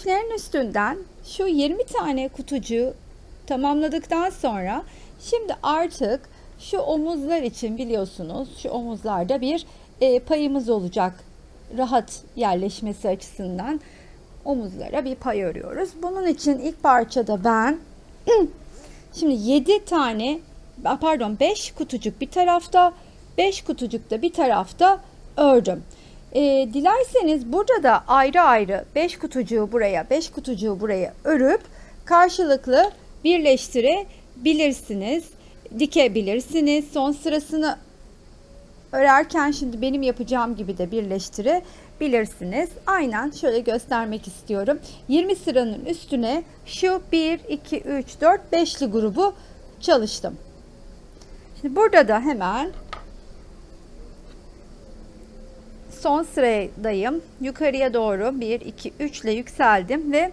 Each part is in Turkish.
motiflerin üstünden şu 20 tane kutucuğu tamamladıktan sonra şimdi artık şu omuzlar için biliyorsunuz şu omuzlarda bir e, payımız olacak rahat yerleşmesi açısından omuzlara bir pay örüyoruz. Bunun için ilk parçada ben şimdi 7 tane pardon 5 kutucuk bir tarafta 5 kutucuk da bir tarafta ördüm. E, dilerseniz burada da ayrı ayrı 5 kutucuğu buraya 5 kutucuğu buraya örüp karşılıklı birleştirebilirsiniz. Dikebilirsiniz. Son sırasını örerken şimdi benim yapacağım gibi de birleştirebilirsiniz. Aynen şöyle göstermek istiyorum. 20 sıranın üstüne şu 1, 2, 3, 4, 5'li grubu çalıştım. Şimdi burada da hemen son sıradayım. Yukarıya doğru 1, 2, 3 ile yükseldim ve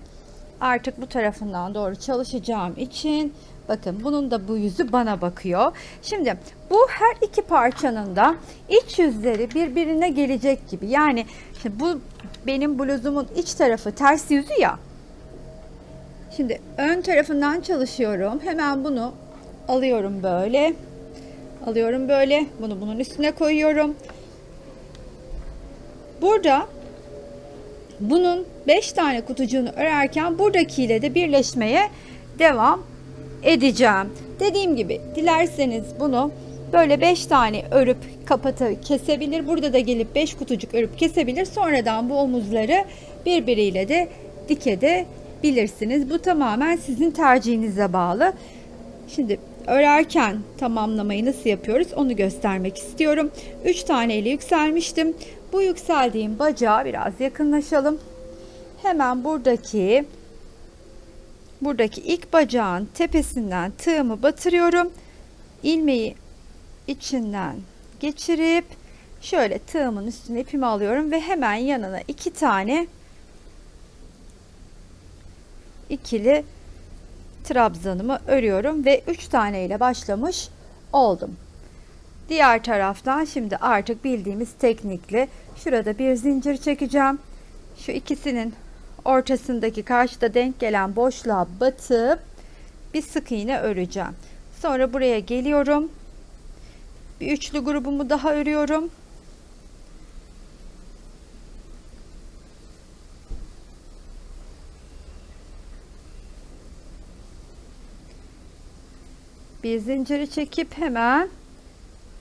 artık bu tarafından doğru çalışacağım için bakın bunun da bu yüzü bana bakıyor. Şimdi bu her iki parçanın da iç yüzleri birbirine gelecek gibi. Yani şimdi bu benim bluzumun iç tarafı ters yüzü ya. Şimdi ön tarafından çalışıyorum. Hemen bunu alıyorum böyle. Alıyorum böyle. Bunu bunun üstüne koyuyorum. Burada bunun 5 tane kutucuğunu örerken buradakiyle de birleşmeye devam edeceğim. Dediğim gibi dilerseniz bunu böyle 5 tane örüp kapata kesebilir. Burada da gelip 5 kutucuk örüp kesebilir. Sonradan bu omuzları birbiriyle de dikebilirsiniz. Bu tamamen sizin tercihinize bağlı. Şimdi örerken tamamlamayı nasıl yapıyoruz onu göstermek istiyorum. 3 tane ile yükselmiştim. Bu yükseldiğim bacağa biraz yakınlaşalım. Hemen buradaki buradaki ilk bacağın tepesinden tığımı batırıyorum. İlmeği içinden geçirip şöyle tığımın üstüne ipimi alıyorum ve hemen yanına iki tane ikili trabzanımı örüyorum ve 3 tane ile başlamış oldum. Diğer taraftan şimdi artık bildiğimiz teknikle şurada bir zincir çekeceğim. Şu ikisinin ortasındaki karşıda denk gelen boşluğa batıp bir sık iğne öreceğim. Sonra buraya geliyorum. Bir üçlü grubumu daha örüyorum. Bir zinciri çekip hemen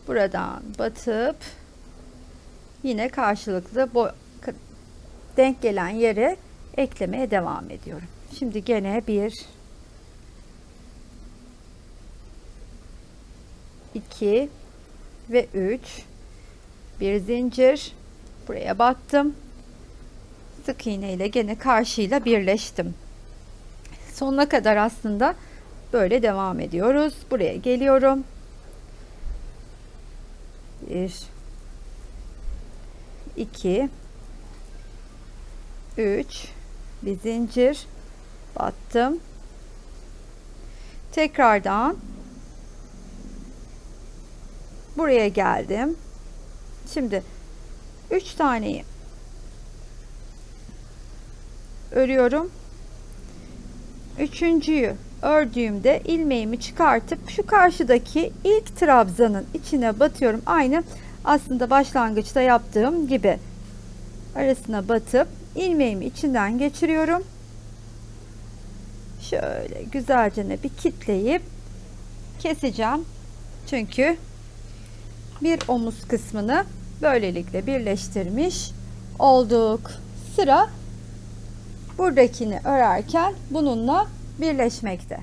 buradan batıp yine karşılıklı bu denk gelen yere eklemeye devam ediyorum. Şimdi gene bir iki ve üç. Bir zincir. Buraya battım sık iğne ile gene karşıyla birleştim. Sonuna kadar aslında böyle devam ediyoruz. Buraya geliyorum 1 2 3 bir zincir. Battım. Tekrardan buraya geldim. Şimdi 3 taneyi örüyorum. Üçüncüyü ördüğümde ilmeğimi çıkartıp şu karşıdaki ilk trabzanın içine batıyorum. Aynı aslında başlangıçta yaptığım gibi arasına batıp ilmeğimi içinden geçiriyorum. Şöyle güzelce bir kitleyip keseceğim. Çünkü bir omuz kısmını böylelikle birleştirmiş olduk. Sıra buradakini örerken bununla birleşmekte.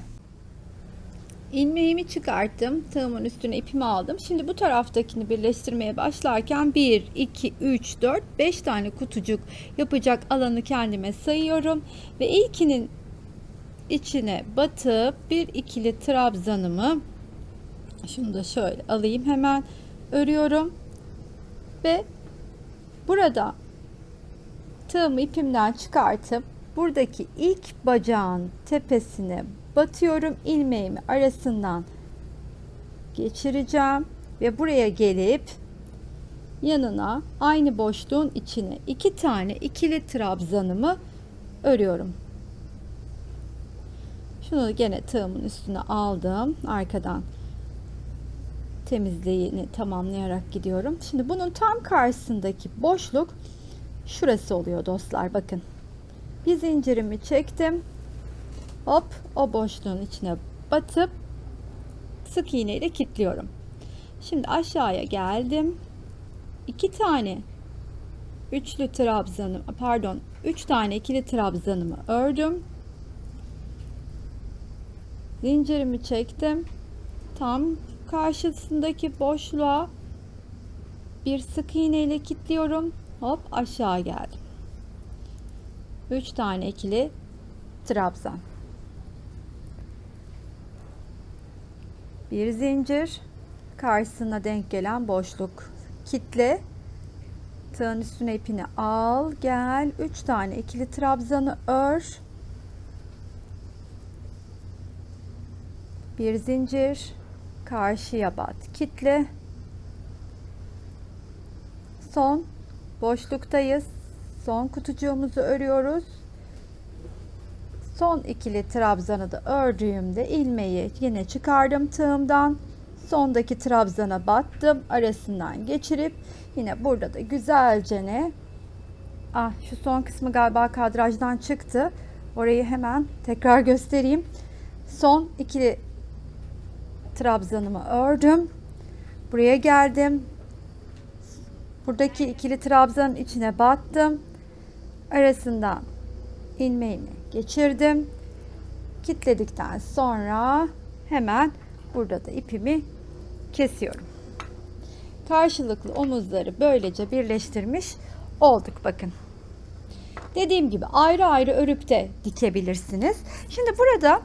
İlmeğimi çıkarttım. Tığımın üstüne ipimi aldım. Şimdi bu taraftakini birleştirmeye başlarken 1, 2, 3, 4, 5 tane kutucuk yapacak alanı kendime sayıyorum. Ve ilkinin içine batıp bir ikili trabzanımı şunu da şöyle alayım hemen örüyorum. Ve burada tığımı ipimden çıkartıp buradaki ilk bacağın tepesine batıyorum ilmeğimi arasından geçireceğim ve buraya gelip yanına aynı boşluğun içine iki tane ikili trabzanımı örüyorum. Şunu gene tığımın üstüne aldım. Arkadan temizliğini tamamlayarak gidiyorum. Şimdi bunun tam karşısındaki boşluk şurası oluyor dostlar. Bakın. Bir zincirimi çektim. Hop o boşluğun içine batıp sık iğne ile kilitliyorum. Şimdi aşağıya geldim. İki tane üçlü trabzanım pardon üç tane ikili trabzanımı ördüm. Zincirimi çektim. Tam karşısındaki boşluğa bir sık iğne ile kilitliyorum. Hop aşağı geldim. 3 tane ikili trabzan. Bir zincir karşısına denk gelen boşluk. Kitle tığın üstüne ipini al, gel. 3 tane ikili trabzanı ör. Bir zincir karşıya bat. Kitle. Son boşluktayız. Son kutucuğumuzu örüyoruz. Son ikili trabzanı da ördüğümde ilmeği yine çıkardım tığımdan. Sondaki trabzana battım. Arasından geçirip yine burada da güzelce ne Ah şu son kısmı galiba kadrajdan çıktı. Orayı hemen tekrar göstereyim. Son ikili trabzanımı ördüm. Buraya geldim. Buradaki ikili trabzanın içine battım. Arasından ilmeğini geçirdim. Kitledikten sonra hemen burada da ipimi kesiyorum. Karşılıklı omuzları böylece birleştirmiş olduk bakın. Dediğim gibi ayrı ayrı örüp de dikebilirsiniz. Şimdi burada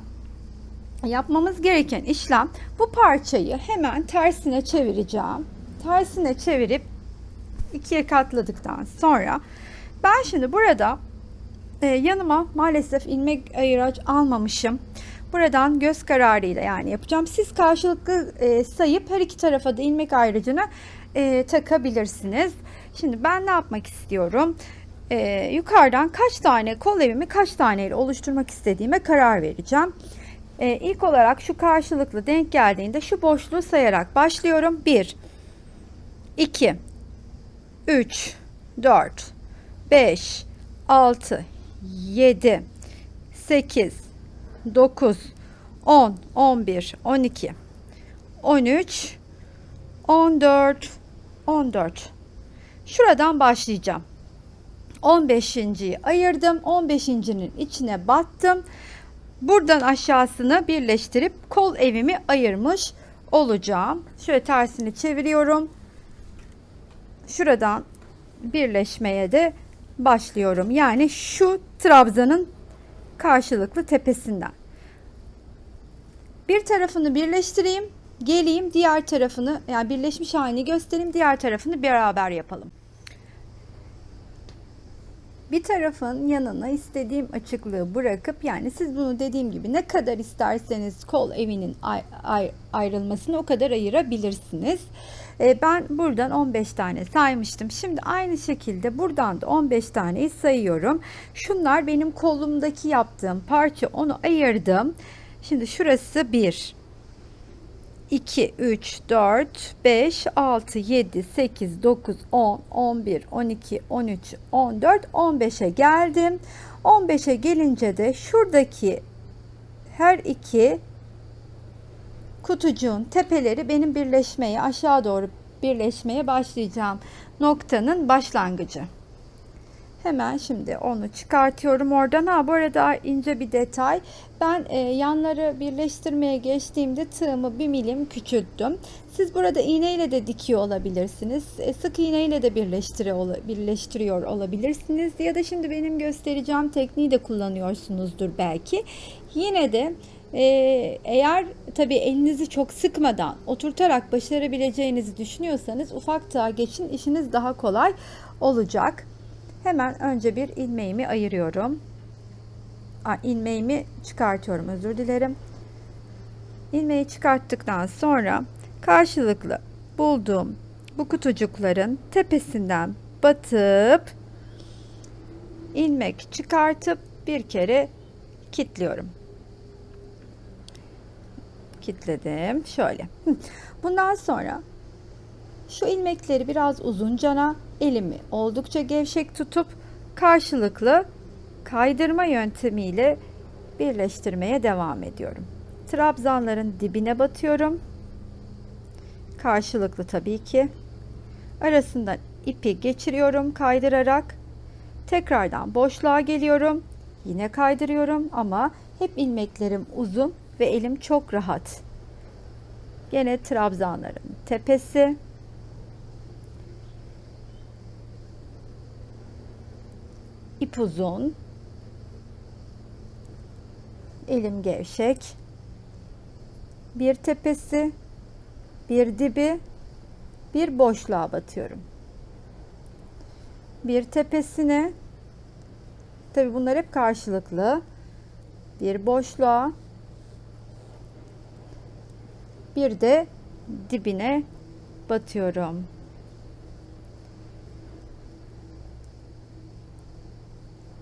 yapmamız gereken işlem bu parçayı hemen tersine çevireceğim. Tersine çevirip ikiye katladıktan sonra ben şimdi burada e, yanıma maalesef ilmek ayıraç almamışım. Buradan göz kararıyla yani yapacağım. Siz karşılıklı e, sayıp her iki tarafa da ilmek ayrıcını e, takabilirsiniz. Şimdi ben ne yapmak istiyorum? E, yukarıdan kaç tane kol evimi kaç taneyle oluşturmak istediğime karar vereceğim. E, ilk olarak şu karşılıklı denk geldiğinde şu boşluğu sayarak başlıyorum. 1 2 3 4 5 6 7 8 9 10 11 12 13 14 14 Şuradan başlayacağım. 15.yi ayırdım. 15.'nin içine battım. Buradan aşağısını birleştirip kol evimi ayırmış olacağım. Şöyle tersini çeviriyorum. Şuradan birleşmeye de başlıyorum. Yani şu trabzanın karşılıklı tepesinden. Bir tarafını birleştireyim, geleyim diğer tarafını yani birleşmiş halini göstereyim, diğer tarafını beraber yapalım. Bir tarafın yanına istediğim açıklığı bırakıp yani siz bunu dediğim gibi ne kadar isterseniz kol evinin ay, ay, ayrılmasını o kadar ayırabilirsiniz. Ee, ben buradan 15 tane saymıştım. Şimdi aynı şekilde buradan da 15 taneyi sayıyorum. Şunlar benim kolumdaki yaptığım parça onu ayırdım. Şimdi şurası 1 2, 3, 4, 5, 6, 7, 8, 9, 10, 11, 12, 13, 14, 15'e geldim. 15'e gelince de şuradaki her iki kutucuğun tepeleri benim birleşmeye aşağı doğru birleşmeye başlayacağım noktanın başlangıcı. Hemen şimdi onu çıkartıyorum oradan. Ha bu arada ince bir detay. Ben e, yanları birleştirmeye geçtiğimde tığımı bir milim küçülttüm. Siz burada iğneyle de dikiyor olabilirsiniz. E, sık iğneyle de birleştiriyor, birleştiriyor olabilirsiniz. Ya da şimdi benim göstereceğim tekniği de kullanıyorsunuzdur belki. Yine de e, eğer tabii elinizi çok sıkmadan oturtarak başarabileceğinizi düşünüyorsanız ufak tığa geçin işiniz daha kolay olacak. Hemen önce bir ilmeğimi ayırıyorum. Aa, ilmeğimi çıkartıyorum özür dilerim. İlmeği çıkarttıktan sonra karşılıklı bulduğum bu kutucukların tepesinden batıp ilmek çıkartıp bir kere kilitliyorum. Kilitledim. Şöyle. Bundan sonra şu ilmekleri biraz uzuncana elimi oldukça gevşek tutup karşılıklı kaydırma yöntemiyle birleştirmeye devam ediyorum. Trabzanların dibine batıyorum. Karşılıklı tabii ki. Arasından ipi geçiriyorum kaydırarak. Tekrardan boşluğa geliyorum. Yine kaydırıyorum ama hep ilmeklerim uzun ve elim çok rahat. Gene trabzanların tepesi. ip uzun. Elim gevşek. Bir tepesi, bir dibi, bir boşluğa batıyorum. Bir tepesine Tabi bunlar hep karşılıklı. Bir boşluğa bir de dibine batıyorum.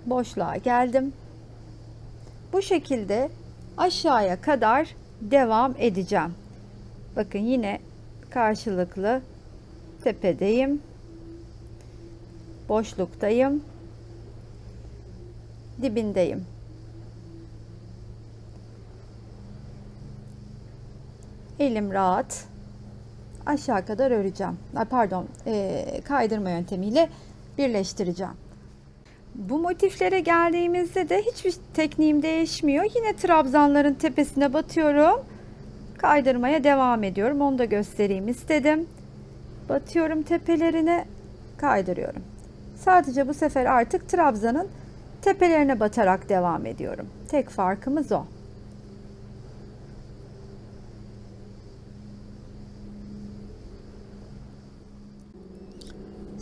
Boşluğa geldim. Bu şekilde aşağıya kadar devam edeceğim. Bakın yine karşılıklı tepedeyim. Boşluktayım. Dibindeyim. Elim rahat. Aşağı kadar öreceğim. Pardon, eee, kaydırma yöntemiyle birleştireceğim. Bu motiflere geldiğimizde de hiçbir tekniğim değişmiyor. Yine trabzanların tepesine batıyorum. Kaydırmaya devam ediyorum. Onu da göstereyim istedim. Batıyorum tepelerine, kaydırıyorum. Sadece bu sefer artık trabzanın tepelerine batarak devam ediyorum. Tek farkımız o.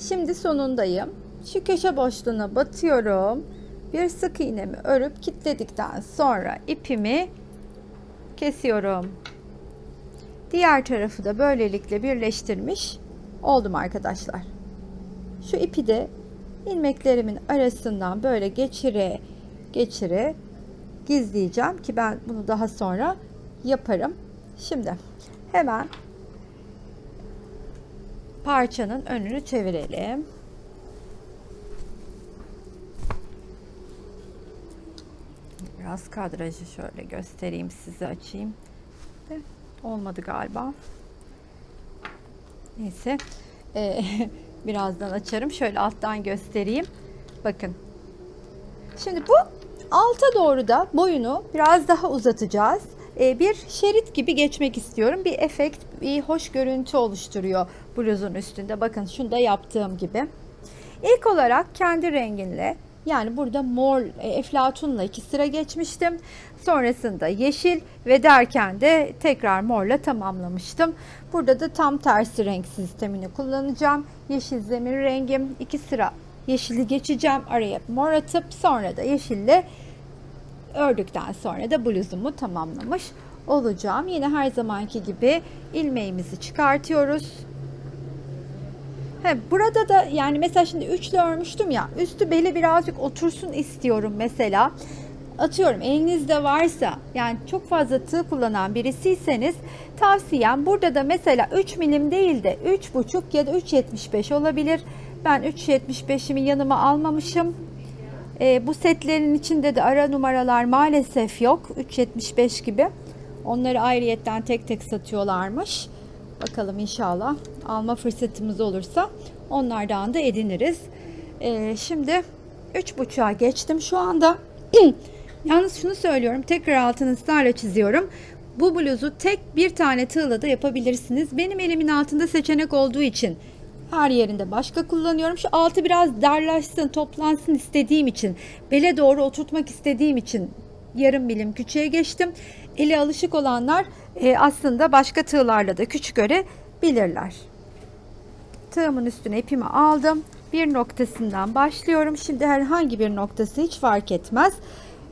Şimdi sonundayım. Şu köşe boşluğuna batıyorum. Bir sık iğnemi örüp kilitledikten sonra ipimi kesiyorum. Diğer tarafı da böylelikle birleştirmiş oldum arkadaşlar. Şu ipi de ilmeklerimin arasından böyle geçire geçire gizleyeceğim ki ben bunu daha sonra yaparım. Şimdi hemen parçanın önünü çevirelim. Biraz kadrajı şöyle göstereyim size açayım. Olmadı galiba. Neyse. Ee, birazdan açarım. Şöyle alttan göstereyim. Bakın. Şimdi bu alta doğru da boyunu biraz daha uzatacağız. Ee, bir şerit gibi geçmek istiyorum. Bir efekt, bir hoş görüntü oluşturuyor bluzun üstünde. Bakın şunu da yaptığım gibi. İlk olarak kendi renginle yani burada mor e, eflatunla iki sıra geçmiştim. Sonrasında yeşil ve derken de tekrar morla tamamlamıştım. Burada da tam tersi renk sistemini kullanacağım. Yeşil zemin rengim iki sıra yeşili geçeceğim. Araya mor atıp sonra da yeşille ördükten sonra da bluzumu tamamlamış olacağım. Yine her zamanki gibi ilmeğimizi çıkartıyoruz. Burada da yani mesela şimdi üçlü örmüştüm ya üstü beli birazcık otursun istiyorum mesela. Atıyorum elinizde varsa yani çok fazla tığ kullanan birisiyseniz tavsiyem burada da mesela 3 milim değil de 3,5 ya da 3,75 olabilir. Ben 3,75'imi yanıma almamışım. E, bu setlerin içinde de ara numaralar maalesef yok. 3.75 gibi. Onları ayrıyetten tek tek satıyorlarmış. Bakalım inşallah alma fırsatımız olursa onlardan da ediniriz. E, şimdi 3.5'a geçtim şu anda. Yalnız şunu söylüyorum. Tekrar altını ısrarla çiziyorum. Bu bluzu tek bir tane tığla da yapabilirsiniz. Benim elimin altında seçenek olduğu için her yerinde başka kullanıyorum. Şu altı biraz darlaşsın, toplansın istediğim için, bele doğru oturtmak istediğim için yarım milim küçüğe geçtim. Eli alışık olanlar e, aslında başka tığlarla da küçük görebilirler. Tığımın üstüne ipimi aldım. Bir noktasından başlıyorum. Şimdi herhangi bir noktası hiç fark etmez.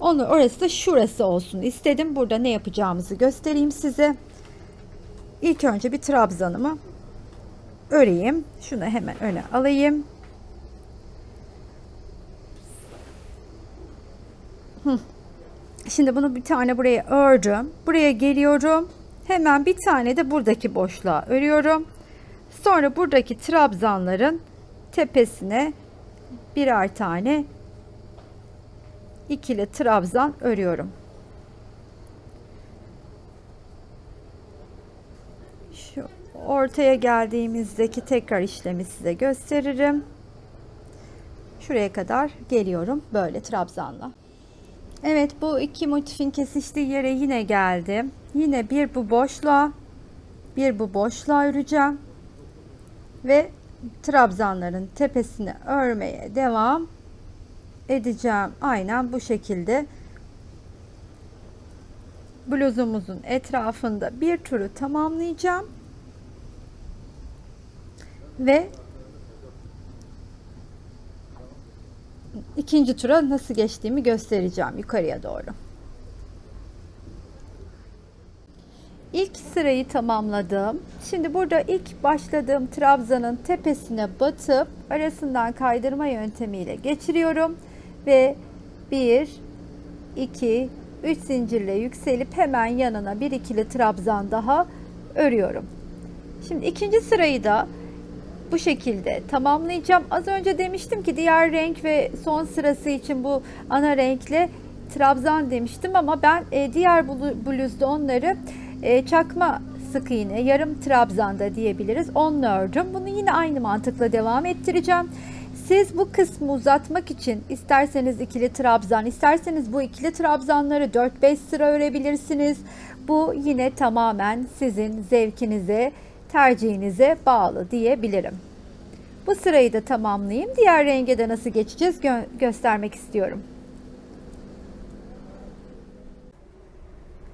Onu orası da şurası olsun istedim. Burada ne yapacağımızı göstereyim size. İlk önce bir trabzanımı öreyim. Şunu hemen öne alayım. Şimdi bunu bir tane buraya ördüm. Buraya geliyorum. Hemen bir tane de buradaki boşluğa örüyorum. Sonra buradaki trabzanların tepesine birer tane ikili trabzan örüyorum. Şu ortaya geldiğimizdeki tekrar işlemi size gösteririm. Şuraya kadar geliyorum böyle trabzanla. Evet bu iki motifin kesiştiği yere yine geldim. Yine bir bu boşluğa bir bu boşluğa öreceğim. Ve trabzanların tepesini örmeye devam edeceğim. Aynen bu şekilde bluzumuzun etrafında bir turu tamamlayacağım. Ve ikinci tura nasıl geçtiğimi göstereceğim yukarıya doğru. İlk sırayı tamamladım. Şimdi burada ilk başladığım trabzanın tepesine batıp arasından kaydırma yöntemiyle geçiriyorum ve 1 2 3 zincirle yükselip hemen yanına bir ikili trabzan daha örüyorum. Şimdi ikinci sırayı da bu şekilde tamamlayacağım. Az önce demiştim ki diğer renk ve son sırası için bu ana renkle trabzan demiştim ama ben e, diğer bluzda onları e, çakma sık iğne yarım trabzanda diyebiliriz. Onunla ördüm. Bunu yine aynı mantıkla devam ettireceğim. Siz bu kısmı uzatmak için isterseniz ikili trabzan, isterseniz bu ikili trabzanları 4-5 sıra örebilirsiniz. Bu yine tamamen sizin zevkinize, tercihinize bağlı diyebilirim. Bu sırayı da tamamlayayım. Diğer renge de nasıl geçeceğiz gö göstermek istiyorum.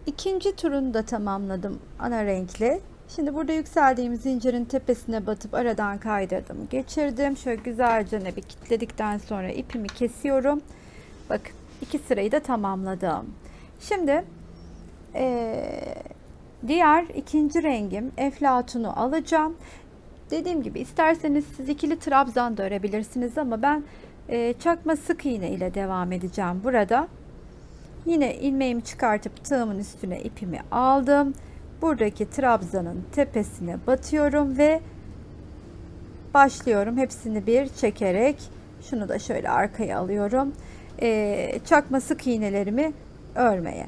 İkinci turunu da tamamladım ana renkle. Şimdi burada yükseldiğim zincirin tepesine batıp aradan kaydırdım. Geçirdim. Şöyle güzelce bir kilitledikten sonra ipimi kesiyorum. Bakın iki sırayı da tamamladım. Şimdi ee, diğer ikinci rengim eflatunu alacağım. Dediğim gibi isterseniz siz ikili trabzan da örebilirsiniz ama ben e, çakma sık iğne ile devam edeceğim burada. Yine ilmeğimi çıkartıp tığımın üstüne ipimi aldım. Buradaki trabzanın tepesine batıyorum ve başlıyorum. Hepsini bir çekerek şunu da şöyle arkaya alıyorum. Ee, çakma sık iğnelerimi örmeye.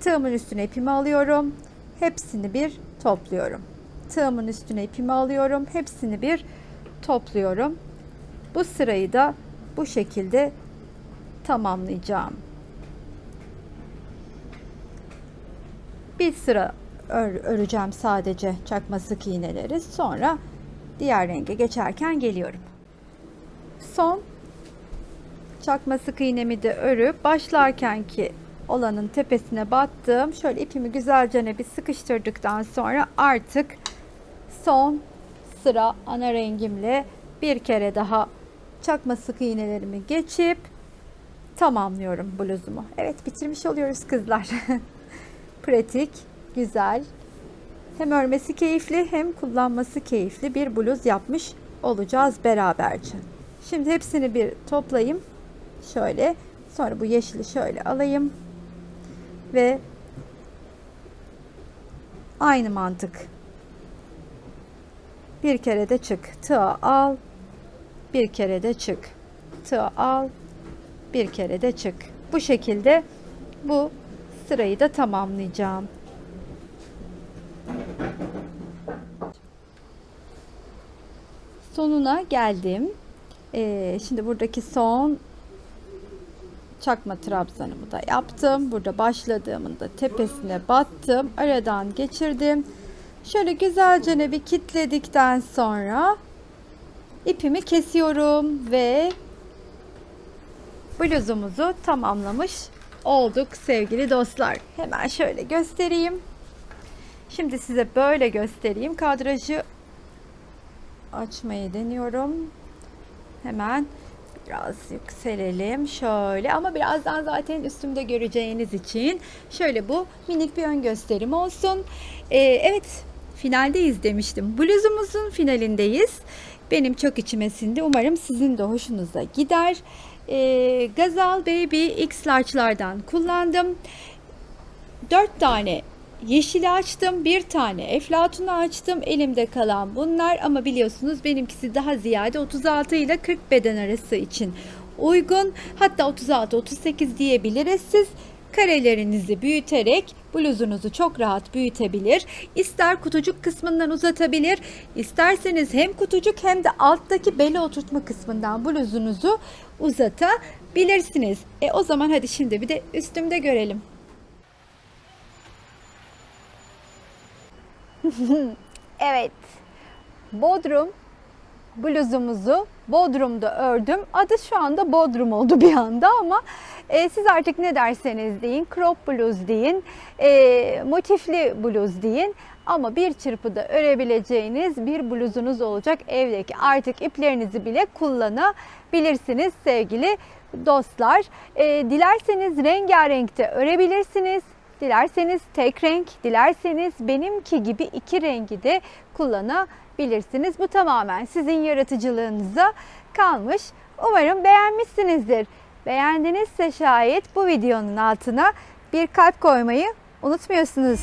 Tığımın üstüne ipimi alıyorum. Hepsini bir topluyorum. Tığımın üstüne ipimi alıyorum. Hepsini bir topluyorum. Bu sırayı da bu şekilde tamamlayacağım. bir sıra ör, öreceğim sadece çakma sık iğneleri. Sonra diğer renge geçerken geliyorum. Son çakma sık iğnemi de örüp başlarken ki olanın tepesine battım. Şöyle ipimi güzelce bir sıkıştırdıktan sonra artık son sıra ana rengimle bir kere daha çakma sık iğnelerimi geçip tamamlıyorum bluzumu. Evet bitirmiş oluyoruz kızlar. pratik, güzel, hem örmesi keyifli hem kullanması keyifli bir bluz yapmış olacağız beraberce. Şimdi hepsini bir toplayayım. Şöyle. Sonra bu yeşili şöyle alayım. Ve aynı mantık. Bir kere de çık. Tığa al. Bir kere de çık. Tığa al. Bir kere de çık. Bu şekilde bu sırayı da tamamlayacağım. Sonuna geldim. Ee, şimdi buradaki son çakma trabzanımı da yaptım. Burada başladığımın da tepesine battım. Aradan geçirdim. Şöyle güzelce bir kitledikten sonra ipimi kesiyorum ve bluzumuzu tamamlamış olduk sevgili dostlar. Hemen şöyle göstereyim. Şimdi size böyle göstereyim. Kadrajı açmayı deniyorum. Hemen biraz yükselelim şöyle ama birazdan zaten üstümde göreceğiniz için şöyle bu minik bir ön gösterim olsun. Ee, evet finaldeyiz demiştim. Bluzumuzun finalindeyiz. Benim çok içime sindi. Umarım sizin de hoşunuza gider. e, Gazal Baby X Large'lardan kullandım. 4 tane yeşili açtım, bir tane eflatunu açtım. Elimde kalan bunlar ama biliyorsunuz benimkisi daha ziyade 36 ile 40 beden arası için uygun. Hatta 36-38 diyebiliriz siz. Karelerinizi büyüterek bluzunuzu çok rahat büyütebilir. İster kutucuk kısmından uzatabilir, isterseniz hem kutucuk hem de alttaki beli oturtma kısmından bluzunuzu uzatabilirsiniz. E o zaman hadi şimdi bir de üstümde görelim. Evet. Bodrum bluzumuzu Bodrum'da ördüm. Adı şu anda Bodrum oldu bir anda ama e, siz artık ne derseniz deyin. Crop bluz deyin. e, motifli bluz deyin. Ama bir çırpıda örebileceğiniz bir bluzunuz olacak evdeki. Artık iplerinizi bile kullanabilirsiniz sevgili dostlar. E, dilerseniz rengarenkte örebilirsiniz. Dilerseniz tek renk, dilerseniz benimki gibi iki rengi de kullanabilirsiniz. Bu tamamen sizin yaratıcılığınıza kalmış. Umarım beğenmişsinizdir. Beğendinizse şayet bu videonun altına bir kalp koymayı unutmuyorsunuz.